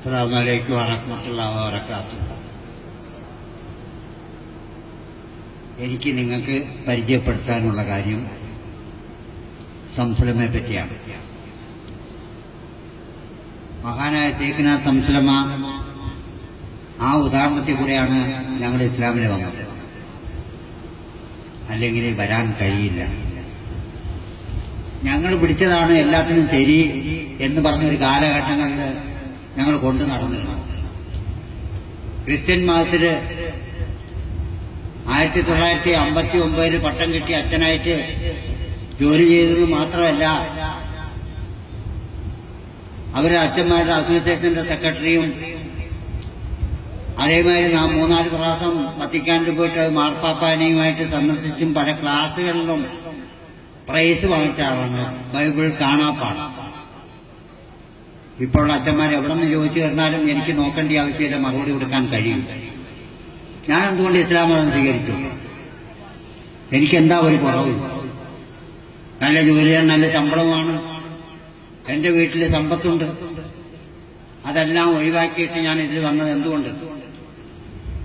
അസ്സാം വലൈക്കും വറഹമത്തുള്ള എനിക്ക് നിങ്ങൾക്ക് പരിചയപ്പെടുത്താനുള്ള കാര്യം സംസുലമെ പറ്റിയാണ്. മഹാനായ തേക്കിന സംസുലമ ആ ഉദാഹരണത്തിൽ കൂടെയാണ് ഞങ്ങൾ ഇസ്ലാമിൽ വന്നത്. അല്ലെങ്കിൽ വരാൻ കഴിയില്ല. ഞങ്ങൾ പിടിച്ചതാണ് എല്ലാത്തിനും ശരി എന്ന് പറഞ്ഞൊരു കാലഘട്ടങ്ങളിൽ ഞങ്ങൾ കൊണ്ടു നടന്നിരുന്നു ക്രിസ്ത്യൻ മതത്തിൽ ആയിരത്തി തൊള്ളായിരത്തി അമ്പത്തി ഒമ്പതിൽ പട്ടം കിട്ടി അച്ഛനായിട്ട് ജോലി ചെയ്തത് മാത്രമല്ല അവരെ അച്ഛന്മാരുടെ അസോസിയേഷന്റെ സെക്രട്ടറിയും അതേമാതിരി നാം മൂന്നാൽ പ്രാവശ്യം വത്തിക്കാണ്ട് പോയിട്ട് മാർപ്പാപ്പാനെയുമായിട്ട് സന്ദർശിച്ചും പല ക്ലാസ്സുകളിലും പ്രൈസ് വാങ്ങിച്ച ആളാണ്. ബൈബിൾ കാണാപ്പാണ്. ഇപ്പോൾ അച്ഛന്മാർ എവിടെ നിന്ന് ചോദിച്ചു തന്നാലും എനിക്ക് നോക്കേണ്ട ആവശ്യമില്ല മറുപടി കൊടുക്കാൻ കഴിയും. ഞാൻ എന്തുകൊണ്ട് ഇസ്ലാം മതം സ്വീകരിച്ചു? എനിക്ക് എന്താ ഒരു കുറവ്? നല്ല ജോലിയാണ് നല്ല ശമ്പളമാണ് എന്റെ വീട്ടിൽ സമ്പത്തുണ്ട്. അതെല്ലാം ഒഴിവാക്കിയിട്ട് ഞാൻ ഇതിൽ വന്നത് എന്തുകൊണ്ട്?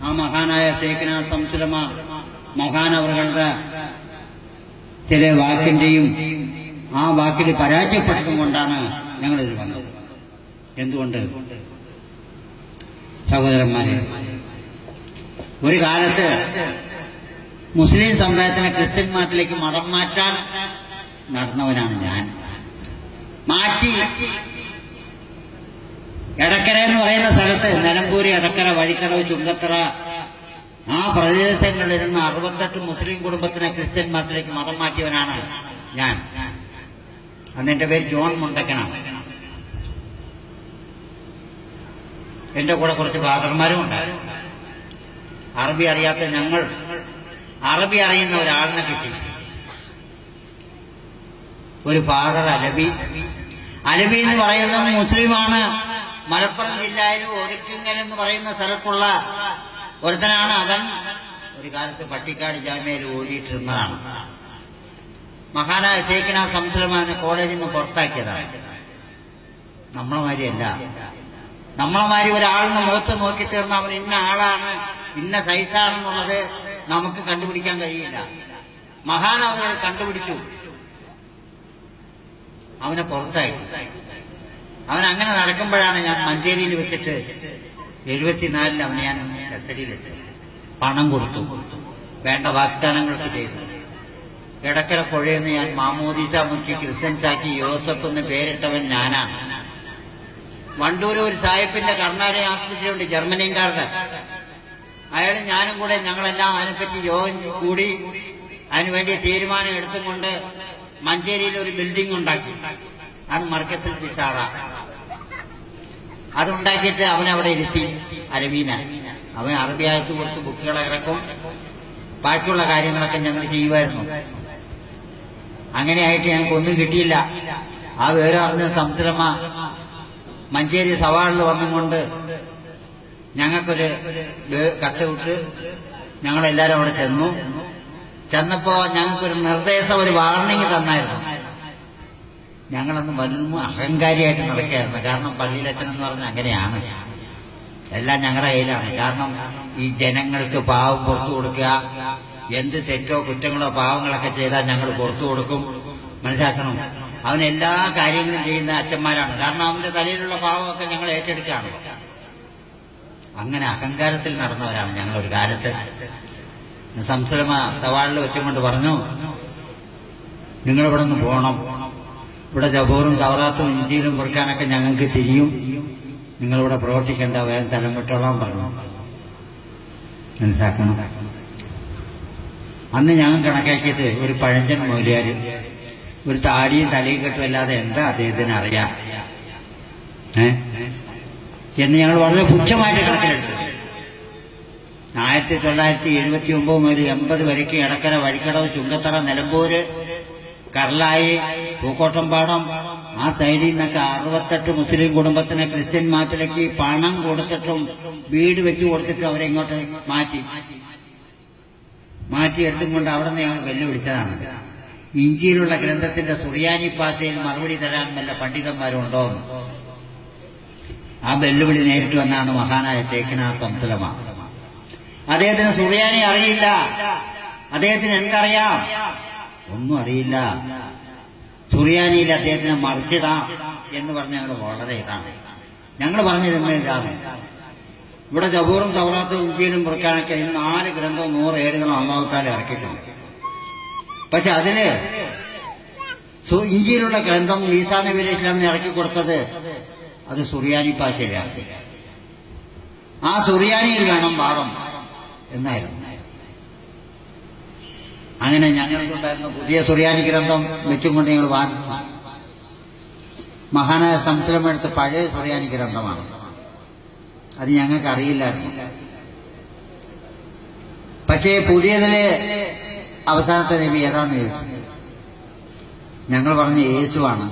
ആ മഹാനായ തേക്കന മഹാൻ അവരുടെ ചില വാക്കിന്റെയും ആ വാക്കിൽ പരാജയപ്പെട്ടതും കൊണ്ടാണ് ഞങ്ങളിതിൽ വന്നത്. എന്തുകൊണ്ട്? സഹോദരന്മാരെ ഒരു കാലത്ത് മുസ്ലിം സമുദായത്തിനെ ക്രിസ്ത്യൻ മതത്തിലേക്ക് മതം മാറ്റാൻ നടന്നവനാണ് ഞാൻ. മാറ്റി എടക്കര എന്ന് പറയുന്ന സ്ഥലത്ത് നിലമ്പൂരി എടക്കര വഴിക്കടവ് ചുങ്കത്തറ ആ പ്രദേശങ്ങളിലിരുന്ന അറുപത്തെട്ട് മുസ്ലിം കുടുംബത്തിനെ ക്രിസ്ത്യൻ മതത്തിലേക്ക് മതം മാറ്റിയവനാണ് ഞാൻ. അന്ന് പേര് ജോൺ മുണ്ടക്കനാണ്. എന്റെ കൂടെ കുറച്ച് ഫാദർമാരും ഉണ്ടായിരുന്നു അറബി അറിയാത്ത ഞങ്ങൾ അറബി അറിയുന്ന ഒരാളിനെ കിട്ടി. ഒരു ഫാദർ അലബി അലബി എന്ന് പറയുന്ന മുസ്ലിമാണ്. മലപ്പുറം ജില്ലയിൽ ഒതുക്കിങ്ങൽ എന്ന് പറയുന്ന സ്ഥലത്തുള്ള ഒരുത്തനാണ് അവൻ. ഒരു കാലത്ത് പട്ടിക്കാട് ജാമ്യയിൽ ഓതിയിട്ടിരുന്നതാണ്. മഹാനായ തേക്കിനാ സംസുലമാനെ കോളേജിൽ നിന്ന് പുറത്താക്കിയതാണ്. നമ്മളെ മാതിരിയല്ല നമ്മളെ മാതിരി ഒരാളിന് മുഖത്ത് നോക്കി തീർന്ന അവൻ ഇന്ന ആളാണ് ഇന്ന സൈസാണെന്നുള്ളത് നമുക്ക് കണ്ടുപിടിക്കാൻ കഴിയില്ല. മഹാനവകൾ കണ്ടുപിടിച്ചു. അവനെ പുറത്തായി അവൻ അങ്ങനെ നടക്കുമ്പോഴാണ് ഞാൻ മഞ്ചേരിയിൽ വെച്ചിട്ട് എഴുപത്തിനാലിൽ അവനെ ഞാൻ കസ്റ്റഡിയിലിട്ട് പണം കൊടുത്തു. വേണ്ട വാഗ്ദാനങ്ങൾക്ക് ചെയ്തു. ഇടക്കര പുഴയെന്ന് ഞാൻ മാമോദീസ മുക്കി ക്രിസ്ത്യൻസാക്കി യോസഫ് എന്ന് പേരിട്ടവൻ ഞാനാണ്. വണ്ടൂർ ഒരു കർണാടക ആസ്പത്രിയുണ്ട് ജർമ്മനിക്കാരുടെ അയാൾ ഞാനും കൂടെ ഞങ്ങളെല്ലാം അതിനെപ്പറ്റി യോഗം കൂടി അതിനുവേണ്ടി തീരുമാനം എടുത്തുകൊണ്ട് മഞ്ചേരിയിൽ ഒരു ബിൽഡിംഗ് ഉണ്ടാക്കി. അത് മർക്കത്തിൽ പിസാറ. അതുണ്ടാക്കിയിട്ട് അവിടെ ഇരുത്തി അരവീന അവൻ അറബി ആയത്ത് കൊടുത്ത് ബുക്കുകൾ ഇറക്കും. ബാക്കിയുള്ള കാര്യങ്ങളൊക്കെ ഞങ്ങൾ ചെയ്യുമായിരുന്നു. അങ്ങനെയായിട്ട് ഞങ്ങൾക്ക് ഒന്നും കിട്ടിയില്ല. ആ വേറെ അറിഞ്ഞ സംസുരമ മഞ്ചേരി സവാളിൽ വന്നുകൊണ്ട് ഞങ്ങൾക്കൊരു കത്ത് വിട്ട് ഞങ്ങളെല്ലാവരും അവിടെ ചെന്നു. ചെന്നപ്പോ ഞങ്ങൾക്കൊരു നിർദ്ദേശം ഒരു വാർണിംഗ് തന്നായിരുന്നു. ഞങ്ങളന്ന് വലിയ അഹങ്കാരിയായിട്ട് നടക്കുകയായിരുന്നു. കാരണം പള്ളിയിലച്ഛൻ എന്ന് പറഞ്ഞാൽ അങ്ങനെയാണ്. എല്ലാം ഞങ്ങളുടെ കയ്യിലാണ്. കാരണം ഈ ജനങ്ങൾക്ക് പാവം പുറത്തു കൊടുക്കുക എന്ത് തെറ്റോ കുറ്റങ്ങളോ പാവങ്ങളൊക്കെ ചെയ്താൽ ഞങ്ങൾ പുറത്തു കൊടുക്കും. മനസ്സിലാക്കണം? അവൻ എല്ലാ കാര്യങ്ങളും ചെയ്യുന്ന അച്ഛന്മാരാണ്. കാരണം അവന്റെ തലയിലുള്ള പാവമൊക്കെ ഞങ്ങൾ ഏറ്റെടുക്കുകയാണ്. അങ്ങനെ അഹങ്കാരത്തിൽ നടന്നവരാണ് ഞങ്ങൾ ഒരു കാലത്ത്. സംസുലമ സവാളിൽ വെച്ചുകൊണ്ട് പറഞ്ഞു നിങ്ങളിവിടെ നിന്ന് പോകണം ഇവിടെ ജബൂറും തവറാത്തും ഇഞ്ചിയിലും കുറിക്കാനൊക്കെ ഞങ്ങൾക്ക് തിരിയും നിങ്ങളിവിടെ പ്രവർത്തിക്കേണ്ട വേഗം തലം വിട്ടോളാൻ പറഞ്ഞു. മനസ്സിലാക്കണം. അന്ന് ഞങ്ങൾ കണക്കാക്കിയത് ഒരു പഴഞ്ചൻ മൗലിയാര്. ഒരു താടിയും തലയും കെട്ടും അല്ലാതെ എന്താ അദ്ദേഹത്തിന് അറിയാം? ഏ? എന്ന് ഞങ്ങൾ വളരെ പുച്ഛമായിട്ട് കണക്കിലെടുത്തു. ആയിരത്തി തൊള്ളായിരത്തി എഴുപത്തി ഒമ്പത് മുതൽ എൺപത് വരയ്ക്ക് ഇടക്കര വഴിക്കടവ് ചുങ്കത്തറ നിലമ്പൂര് കർലായി പൂക്കോട്ടമ്പാടം ആ സൈഡിൽ നിന്നൊക്കെ അറുപത്തെട്ട് മുസ്ലിം കുടുംബത്തിന് ക്രിസ്ത്യൻ മാറ്റിലേക്ക് പണം കൊടുത്തിട്ടും വീട് വെച്ച് കൊടുത്തിട്ടും അവരെ ഇങ്ങോട്ട് മാറ്റി. മാറ്റി എടുത്തും കൊണ്ട് അവിടെ നിന്ന് ഞങ്ങൾ വെല്ലുവിളിച്ചതാണ്. ഇഞ്ചിയിലുള്ള ഗ്രന്ഥത്തിന്റെ സുറിയാനി പാത്തയിൽ മറുപടി തരാൻ വല്ല പണ്ഡിതന്മാരുണ്ടോ. ആ വെല്ലുവിളി നേരിട്ട് വന്നാണ് മഹാനായ തേക്കിനാഥ് തംസലമ അദ്ദേഹത്തിന് സുറിയാനി അറിയില്ല. അദ്ദേഹത്തിന് എന്തറിയാം? ഒന്നും അറിയില്ല. സുറിയാനിയിൽ അദ്ദേഹത്തിനെ മറിച്ചിടാം എന്ന് പറഞ്ഞ ഞങ്ങൾ വളരെ ഇതാണ്. ഞങ്ങൾ പറഞ്ഞിരുന്നത് ഇതാണ്. ഇവിടെ ജബൂറും തവറാത്തും ഇഞ്ചിയിലും പുറക്കാനൊക്കെ ഈ നാല് ഗ്രന്ഥവും നൂറ് ഏടുകളും അമ്മാവത്താലും ഇറക്കിയിട്ടുണ്ട്. പക്ഷെ അതിന് ഇന്ത്യയിലുള്ള ഗ്രന്ഥം ഈസാ നബി ഇസ്ലാമിന് ഇറക്കി കൊടുത്തത് അത് സുറിയാനി ഭാഷയിലാണ് ആ സുറിയാനിയിൽ വേണം വാദം എന്നായിരുന്നു. അങ്ങനെ ഞങ്ങൾക്കുണ്ടായിരുന്ന പുതിയ സുറിയാനി ഗ്രന്ഥം വെച്ചുകൊണ്ട് ഞങ്ങൾ വാദിച്ചു മഹാനായ സംസ്ലമെടുത്ത പഴയ സുറിയാനി ഗ്രന്ഥമാണ്. അത് ഞങ്ങൾക്ക് അറിയില്ലായിരുന്നു പക്ഷേ പുതിയതിലെ അവസാനത്തെ നബി ഏതാന്ന് ചോദിച്ചു. ഞങ്ങൾ പറഞ്ഞ യേശുവാണ്.